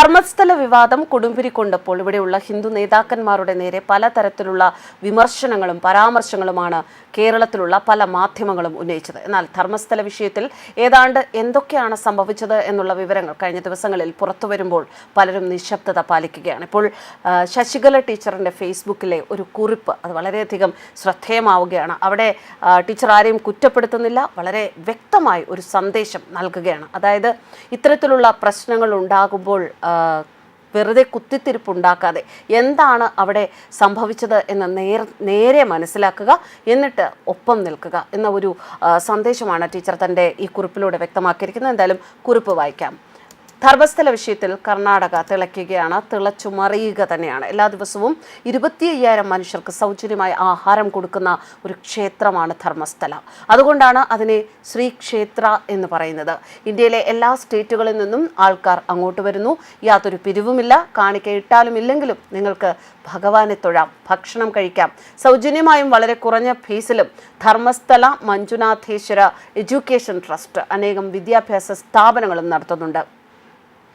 ധർമ്മസ്ഥല വിവാദം കൊടുമ്പിരി കൊണ്ടപ്പോൾ ഇവിടെയുള്ള ഹിന്ദു നേതാക്കന്മാരുടെ നേരെ പലതരത്തിലുള്ള വിമർശനങ്ങളും പരാമർശങ്ങളുമാണ് കേരളത്തിലുള്ള പല മാധ്യമങ്ങളും ഉന്നയിച്ചത്. എന്നാൽ ധർമ്മസ്ഥല വിഷയത്തിൽ ഏതാണ്ട് എന്തൊക്കെയാണ് സംഭവിച്ചത് എന്നുള്ള വിവരങ്ങൾ കഴിഞ്ഞ ദിവസങ്ങളിൽ പുറത്തു വരുമ്പോൾ പലരും നിശബ്ദത പാലിക്കുകയാണ്. ഇപ്പോൾ ശശികല ടീച്ചറിന്റെ ഫേസ്ബുക്കിലെ ഒരു കുറിപ്പ് അത് വളരെയധികം ശ്രദ്ധേയമാവുകയാണ്. അവിടെ ടീച്ചർ ആരെയും കുറ്റപ്പെടുത്തുന്നില്ല വളരെ വ്യക്തമായി ഒരു സന്ദേശം നൽകുകയാണ്. അതായത് ഇത്തരത്തിലുള്ള പ്രശ്നങ്ങൾ ഉണ്ടാകുമ്പോൾ വെറുതെ കുത്തിത്തിരിപ്പുണ്ടാക്കാതെ എന്താണ് അവിടെ സംഭവിച്ചത് എന്ന് നേർ നേരെ മനസ്സിലാക്കുക എന്നിട്ട് ഒപ്പം നിൽക്കുക എന്ന ഒരു സന്ദേശമാണ് ടീച്ചർ തന്റെ ഈ കുറിപ്പിലൂടെ വ്യക്തമാക്കിയിരിക്കുന്നത്. എന്തായാലും കുറിപ്പ് വായിക്കാം. ധർമ്മസ്ഥല വിഷയത്തിൽ കർണാടക തിളയ്ക്കുകയാണ്. തിളച്ചു മറിയുക തന്നെയാണ്. എല്ലാ ദിവസവും ഇരുപത്തി അയ്യായിരം മനുഷ്യർക്ക് സൗജന്യമായി ആഹാരം കൊടുക്കുന്ന ഒരു ക്ഷേത്രമാണ് ധർമ്മസ്ഥല. അതുകൊണ്ടാണ് അതിനെ ശ്രീക്ഷേത്ര എന്ന് പറയുന്നത്. ഇന്ത്യയിലെ എല്ലാ സ്റ്റേറ്റുകളിൽ നിന്നും ആൾക്കാർ അങ്ങോട്ട് വരുന്നു. യാതൊരു പിരിവുമില്ല. കാണിക്ക ഇട്ടാലും ഇല്ലെങ്കിലും നിങ്ങൾക്ക് ഭഗവാനെ തൊഴാം ഭക്ഷണം കഴിക്കാം. സൗജന്യമായും വളരെ കുറഞ്ഞ ഫീസിലും ധർമ്മസ്ഥല മഞ്ജുനാഥേശ്വര എഡ്യൂക്കേഷൻ ട്രസ്റ്റ് അനേകം വിദ്യാഭ്യാസ സ്ഥാപനങ്ങളും നടത്തുന്നുണ്ട്.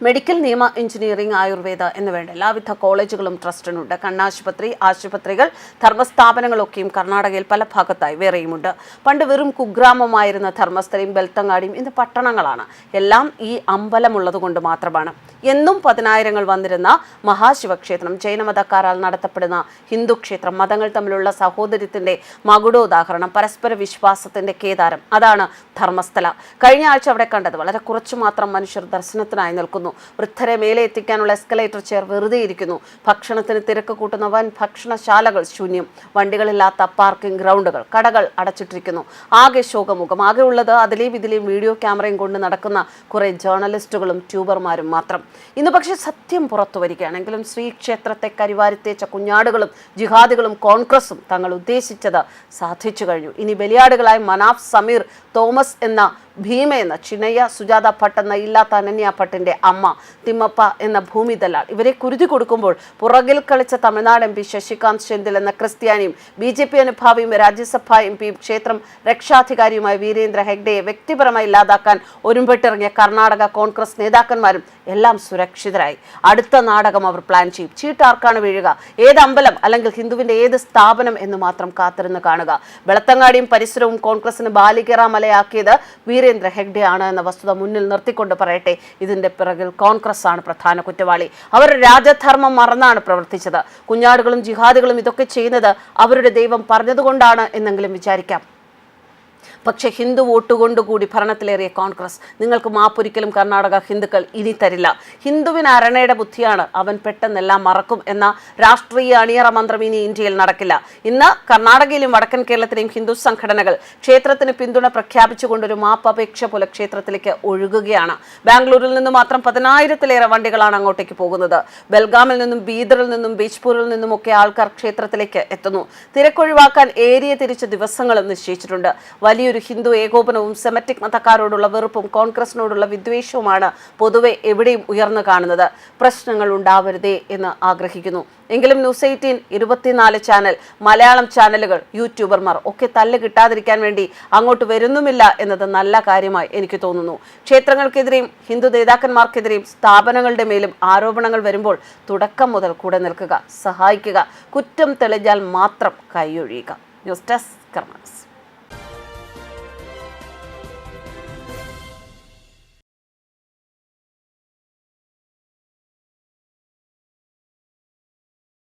മെഡിക്കൽ നിയമ എഞ്ചിനീയറിംഗ് ആയുർവേദ എന്നിവയുടെ എല്ലാവിധ കോളേജുകളും ട്രസ്റ്റിനുണ്ട്. കണ്ണാശുപത്രി ആശുപത്രികൾ ധർമ്മസ്ഥാപനങ്ങളൊക്കെയും കർണാടകയിൽ പല ഭാഗത്തായി വേറെയുമുണ്ട്. പണ്ട് വെറും കുഗ്രാമമായിരുന്ന ധർമ്മസ്ഥലയും ബെൽത്തങ്ങാടിയും ഇന്ന് പട്ടണങ്ങളാണ്. എല്ലാം ഈ അമ്പലമുള്ളത് കൊണ്ട് മാത്രമാണ്. എന്നും പതിനായിരങ്ങൾ വന്നിരുന്ന മഹാശിവക്ഷേത്രം ജൈനമതക്കാരാൽ നടത്തപ്പെടുന്ന ഹിന്ദു ക്ഷേത്രം മതങ്ങൾ തമ്മിലുള്ള സഹോദര്യത്തിന്റെ മകുടോദാഹരണം പരസ്പര വിശ്വാസത്തിന്റെ കേദാരം അതാണ് ധർമ്മസ്ഥല. കഴിഞ്ഞ ആഴ്ച അവിടെ കണ്ടത് വളരെ കുറച്ചു മാത്രം മനുഷ്യർ ദർശനത്തിനായി നിൽക്കുന്നു. വൃദ്ധരെ മേലെ എത്തിക്കാനുള്ള എസ്കലേറ്റർ ചെയർ വെറുതെ ഇരിക്കുന്നു. ഭക്ഷണത്തിന് തിരക്ക് കൂട്ടുന്ന വൻ ഭക്ഷണശാലകൾ ശൂന്യം. വണ്ടികളില്ലാത്ത പാർക്കിംഗ് ഗ്രൗണ്ടുകൾ കടകൾ അടച്ചിട്ടിരിക്കുന്നു. ആകെ ശോകമുഖം. ആകെ ഉള്ളത് അതിലെയും ഇതിലെയും വീഡിയോ ക്യാമറയും കൊണ്ട് നടക്കുന്ന കുറെ ജേർണലിസ്റ്റുകളും ട്യൂബർമാരും മാത്രം. ഇന്ന് പക്ഷേ സത്യം പുറത്തു വരികയാണെങ്കിലും ശ്രീക്ഷേത്രത്തെ കരിവാരിത്തേച്ച കുഞ്ഞാടുകളും ജിഹാദികളും കോൺഗ്രസും തങ്ങൾ ഉദ്ദേശിച്ചത് സാധിച്ചു കഴിഞ്ഞു. ഇനി ബലിയാടുകളായി മനാഫ് സമീർ തോമസ് എന്ന ഭീമ എന്ന ചിന്നയ്യ സുജാത ഭട്ട് എന്ന ഇല്ലാത്ത അനന്യ ഭട്ടിന്റെ അമ്മ തിമ്മപ്പ എന്ന ഭൂമി ദലാൽ ഇവരെ കുരുതി കൊടുക്കുമ്പോൾ പുറകിൽ കളിച്ച തമിഴ്നാട് എം പി ശശികാന്ത് ചെന്തിൽ എന്ന ക്രിസ്ത്യാനിയും ബി ജെ പി അനുഭാവിയും രാജ്യസഭാ എം പിയും ക്ഷേത്രം രക്ഷാധികാരിയുമായ വീരേന്ദ്ര ഹെഗ്ഡെയെ വ്യക്തിപരമായി ഇല്ലാതാക്കാൻ ഒരുമ്പെട്ടിറങ്ങിയ കർണാടക കോൺഗ്രസ് നേതാക്കന്മാരും എല്ലാം സുരക്ഷിതരായി. അടുത്ത നാടകം അവർ പ്ലാൻ ചെയ്യും. ചീട്ടാർക്കാണ് വീഴുക. ഏത് അമ്പലം അല്ലെങ്കിൽ ഹിന്ദുവിന്റെ ഏത് സ്ഥാപനം എന്ന് മാത്രം കാത്തിരുന്ന് കാണുക. വെളത്തങ്ങാടിയും പരിസരവും കോൺഗ്രസിന് ബാലികേറ മലയാക്കിയത് വീരേന്ദ്ര ആണ് എന്ന വസ്തുത മുന്നിൽ നിർത്തിക്കൊണ്ട് പറയട്ടെ ഇതിന്റെ പിറകിൽ കോൺഗ്രസ് ആണ് പ്രധാന കുറ്റവാളി. അവർ രാജധർമ്മം മറന്നാണ് പ്രവർത്തിച്ചത്. കുഞ്ഞാടുകളും ജിഹാദികളും ഇതൊക്കെ ചെയ്യുന്നത് അവരുടെ ദൈവം പറഞ്ഞതുകൊണ്ടാണ് എന്നെങ്കിലും വിചാരിക്കാം. പക്ഷേ ഹിന്ദു വോട്ട് കൊണ്ടുകൂടി ഭരണത്തിലേറിയ കോൺഗ്രസ്. നിങ്ങൾക്ക് മാപ്പൊരിക്കലും കർണാടക ഹിന്ദുക്കൾ ഇനി തരില്ല. ഹിന്ദുവിന് അരണയുടെ ബുദ്ധിയാണ് അവൻ പെട്ടെന്നെല്ലാം മറക്കും എന്ന രാഷ്ട്രീയ അണിയറ മന്ത്രം ഇനി ഇന്ത്യയിൽ നടക്കില്ല. ഇന്ന് കർണാടകയിലും വടക്കൻ കേരളത്തിലെയും ഹിന്ദു സംഘടനകൾ ക്ഷേത്രത്തിന് പിന്തുണ പ്രഖ്യാപിച്ചുകൊണ്ടൊരു മാപ്പപേക്ഷ പോലെ ക്ഷേത്രത്തിലേക്ക് ഒഴുകുകയാണ്. ബാംഗ്ലൂരിൽ നിന്ന് മാത്രം പതിനായിരത്തിലേറെ വണ്ടികളാണ് അങ്ങോട്ടേക്ക് പോകുന്നത്. ബൽഗാമിൽ നിന്നും ബീദറിൽ നിന്നും ബീജ്പൂരിൽ നിന്നുമൊക്കെ ആൾക്കാർ ക്ഷേത്രത്തിലേക്ക് എത്തുന്നു. തിരക്കൊഴിവാക്കാൻ ഏരിയ തിരിച്ച ദിവസങ്ങളും നിശ്ചയിച്ചിട്ടുണ്ട്. വലിയൊരു ഹിന്ദു ഏകോപനവും സെമറ്റിക് മതക്കാരോടുള്ള വെറുപ്പും കോൺഗ്രസിനോടുള്ള വിദ്വേഷവുമാണ് പൊതുവെ എവിടെയും ഉയർന്നു കാണുന്നത്. പ്രശ്നങ്ങൾ ഉണ്ടാവരുതേ എന്ന് ആഗ്രഹിക്കുന്നു. എങ്കിലും ന്യൂസ് എയ്റ്റീൻ ഇരുപത്തിനാല് ചാനൽ മലയാളം ചാനലുകൾ യൂട്യൂബർമാർ ഒക്കെ തല്ല് കിട്ടാതിരിക്കാൻ വേണ്ടി അങ്ങോട്ട് വരുന്നുമില്ല എന്നത് നല്ല കാര്യമായി എനിക്ക് തോന്നുന്നു. ക്ഷേത്രങ്ങൾക്കെതിരെയും ഹിന്ദു നേതാക്കന്മാർക്കെതിരെയും സ്ഥാപനങ്ങളുടെ മേലും ആരോപണങ്ങൾ വരുമ്പോൾ തുടക്കം മുതൽ കൂടെ നിൽക്കുക സഹായിക്കുക കുറ്റം തെളിഞ്ഞാൽ മാത്രം കൈയൊഴിയുക. News desk കർമ്മസ്